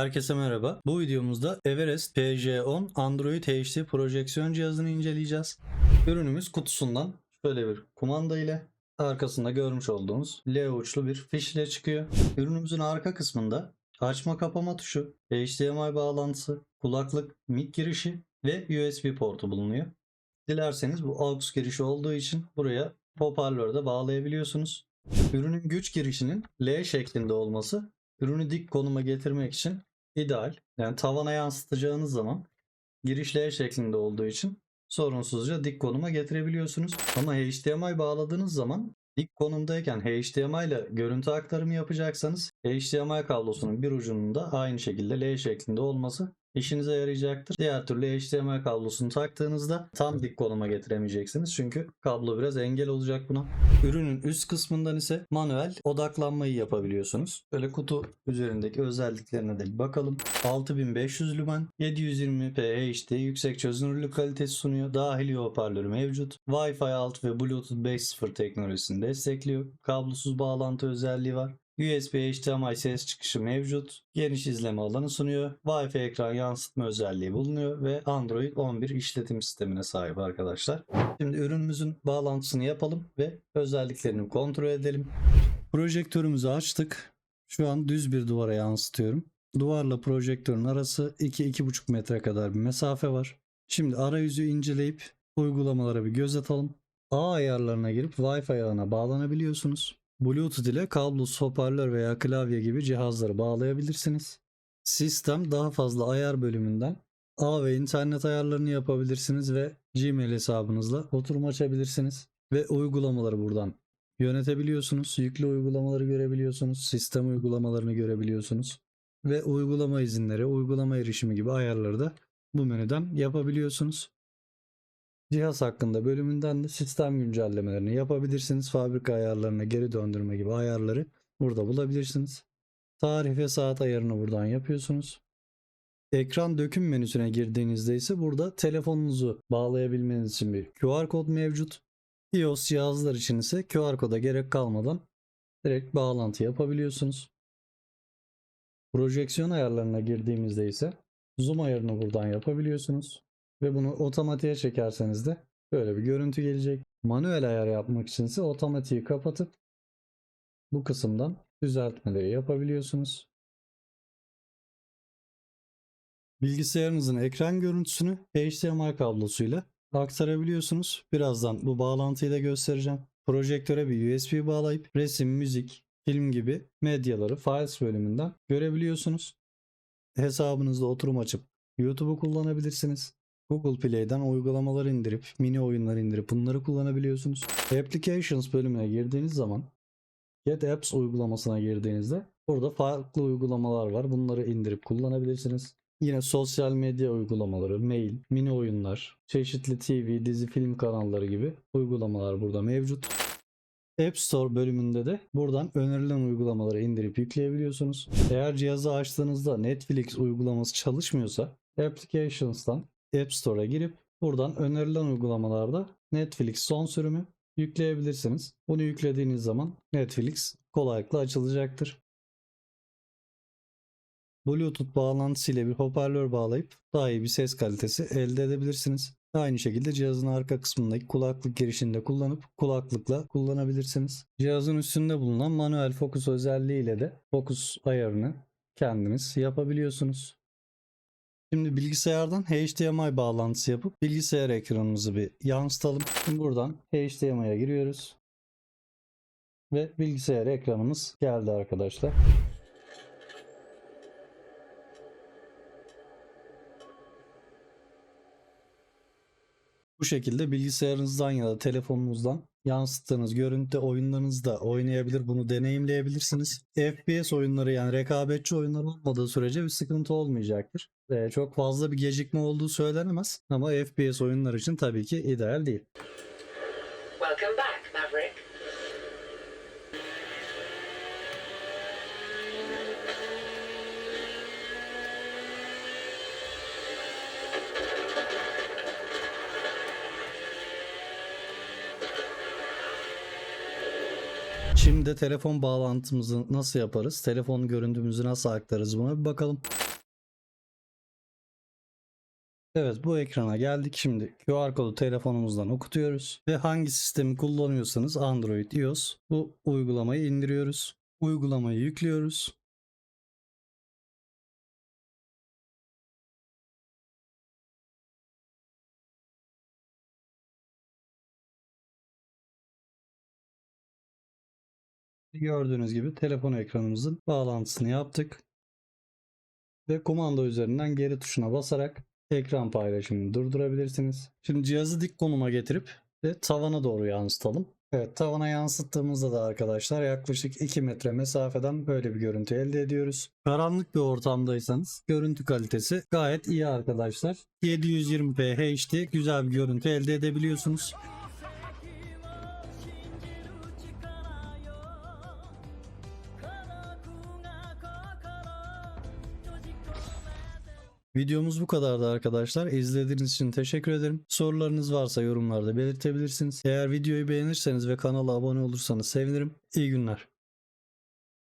Herkese merhaba. Bu videomuzda Everest PJ10 Android HD projeksiyon cihazını inceleyeceğiz. Ürünümüz kutusundan şöyle bir kumanda ile arkasında görmüş olduğunuz L uçlu bir fiş ile çıkıyor. Ürünümüzün arka kısmında açma kapama tuşu, HDMI bağlantısı, kulaklık, mic girişi ve USB portu bulunuyor. Dilerseniz bu AUX girişi olduğu için buraya hoparlör de bağlayabiliyorsunuz. Ürünün güç girişinin L şeklinde olması ürünü dik konuma getirmek için ideal. Yani tavana yansıtacağınız zaman giriş L şeklinde olduğu için sorunsuzca dik konuma getirebiliyorsunuz. Ama HDMI bağladığınız zaman dik konumdayken HDMI ile görüntü aktarımı yapacaksanız HDMI kablosunun bir ucunun da aynı şekilde L şeklinde olması işinize yarayacaktır. Diğer türlü HDMI kablosunu taktığınızda tam dik konuma getiremeyeceksiniz. Çünkü kablo biraz engel olacak buna. Ürünün üst kısmından ise manuel odaklanmayı yapabiliyorsunuz. Böyle kutu üzerindeki özelliklerine de bakalım. 6500 lümen, 720p HD yüksek çözünürlük kalitesi sunuyor. Dahili hoparlörü mevcut. Wi-Fi 6 ve Bluetooth 5.0 teknolojisini destekliyor. Kablosuz bağlantı özelliği var. USB HDMI ses çıkışı mevcut. Geniş izleme alanı sunuyor. Wi-Fi ekran yansıtma özelliği bulunuyor ve Android 11 işletim sistemine sahip arkadaşlar. Şimdi ürünümüzün bağlantısını yapalım ve özelliklerini kontrol edelim. Projektörümüzü açtık. Şu an düz bir duvara yansıtıyorum. Duvarla projektörün arası 2-2,5 metre kadar bir mesafe var. Şimdi arayüzü inceleyip uygulamalara bir göz atalım. ağ ayarlarına girip Wi-Fi ağına bağlanabiliyorsunuz. Bluetooth ile kablosuz hoparlör veya klavye gibi cihazları bağlayabilirsiniz. Sistem daha fazla ayar bölümünden ağ ve internet ayarlarını yapabilirsiniz ve Gmail hesabınızla oturum açabilirsiniz ve uygulamaları buradan yönetebiliyorsunuz. Yüklü uygulamaları görebiliyorsunuz. Sistem uygulamalarını görebiliyorsunuz. Ve uygulama izinleri, uygulama erişimi gibi ayarları da bu menüden yapabiliyorsunuz. Cihaz hakkında bölümünden de sistem güncellemelerini yapabilirsiniz. Fabrika ayarlarına geri döndürme gibi ayarları burada bulabilirsiniz. Tarih ve saat ayarını buradan yapıyorsunuz. Ekran döküm menüsüne girdiğinizde ise burada telefonunuzu bağlayabilmeniz için bir QR kod mevcut. iOS cihazlar için ise QR koda gerek kalmadan direkt bağlantı yapabiliyorsunuz. Projeksiyon ayarlarına girdiğimizde ise zoom ayarını buradan yapabiliyorsunuz. Ve bunu otomatiğe çekerseniz de böyle bir görüntü gelecek. Manuel ayar yapmak için ise otomatiği kapatıp bu kısımdan düzeltmeleri yapabiliyorsunuz. Bilgisayarınızın ekran görüntüsünü HDMI kablosuyla aktarabiliyorsunuz. Birazdan bu bağlantıyı da göstereceğim. Projektöre bir USB bağlayıp resim, müzik, film gibi medyaları Files bölümünden görebiliyorsunuz. Hesabınızda oturum açıp YouTube'u kullanabilirsiniz. Google Play'den uygulamalar indirip, mini oyunlar indirip bunları kullanabiliyorsunuz. Applications bölümüne girdiğiniz zaman Get Apps uygulamasına girdiğinizde burada farklı uygulamalar var. Bunları indirip kullanabilirsiniz. Yine sosyal medya uygulamaları, mail, mini oyunlar, çeşitli TV, dizi, film kanalları gibi uygulamalar burada mevcut. App Store bölümünde de buradan önerilen uygulamaları indirip yükleyebiliyorsunuz. Eğer cihazı açtığınızda Netflix uygulaması çalışmıyorsa Applications'tan App Store'a girip buradan önerilen uygulamalarda Netflix son sürümü yükleyebilirsiniz. Bunu yüklediğiniz zaman Netflix kolaylıkla açılacaktır. Bluetooth bağlantısı ile bir hoparlör bağlayıp daha iyi bir ses kalitesi elde edebilirsiniz. Aynı şekilde cihazın arka kısmındaki kulaklık girişinde kullanıp kulaklıkla kullanabilirsiniz. Cihazın üstünde bulunan manuel fokus özelliği ile de fokus ayarını kendiniz yapabiliyorsunuz. Şimdi bilgisayardan HDMI bağlantısı yapıp bilgisayar ekranımızı bir yansıtalım. Şimdi buradan HDMI'ye giriyoruz. Ve bilgisayar ekranımız geldi arkadaşlar. Bu şekilde bilgisayarınızdan ya da telefonunuzdan yansıttığınız görüntü oyunlarınızda oynayabilir, bunu deneyimleyebilirsiniz. FPS oyunları yani rekabetçi oyunlar olmadığı sürece bir sıkıntı olmayacaktır. Ee, çok fazla bir gecikme olduğu söylenemez ama FPS oyunlar için tabii ki ideal değil. Şimdi telefon bağlantımızı nasıl yaparız? Telefon görüntümüzü nasıl aktarız buna bir bakalım. Evet bu ekrana geldik. Şimdi QR kodu telefonumuzdan okutuyoruz. Ve hangi sistemi kullanıyorsanız Android, iOS bu uygulamayı indiriyoruz. Uygulamayı yüklüyoruz. Gördüğünüz gibi telefon ekranımızın bağlantısını yaptık. Ve kumanda üzerinden geri tuşuna basarak ekran paylaşımını durdurabilirsiniz. Şimdi cihazı dik konuma getirip ve tavana doğru yansıtalım. Evet tavana yansıttığımızda da arkadaşlar yaklaşık 2 metre mesafeden böyle bir görüntü elde ediyoruz. Karanlık bir ortamdaysanız görüntü kalitesi gayet iyi arkadaşlar. 720p HD güzel bir görüntü elde edebiliyorsunuz. Videomuz bu kadardı arkadaşlar. İzlediğiniz için teşekkür ederim. Sorularınız varsa yorumlarda belirtebilirsiniz. Eğer videoyu beğenirseniz ve kanala abone olursanız sevinirim. İyi günler.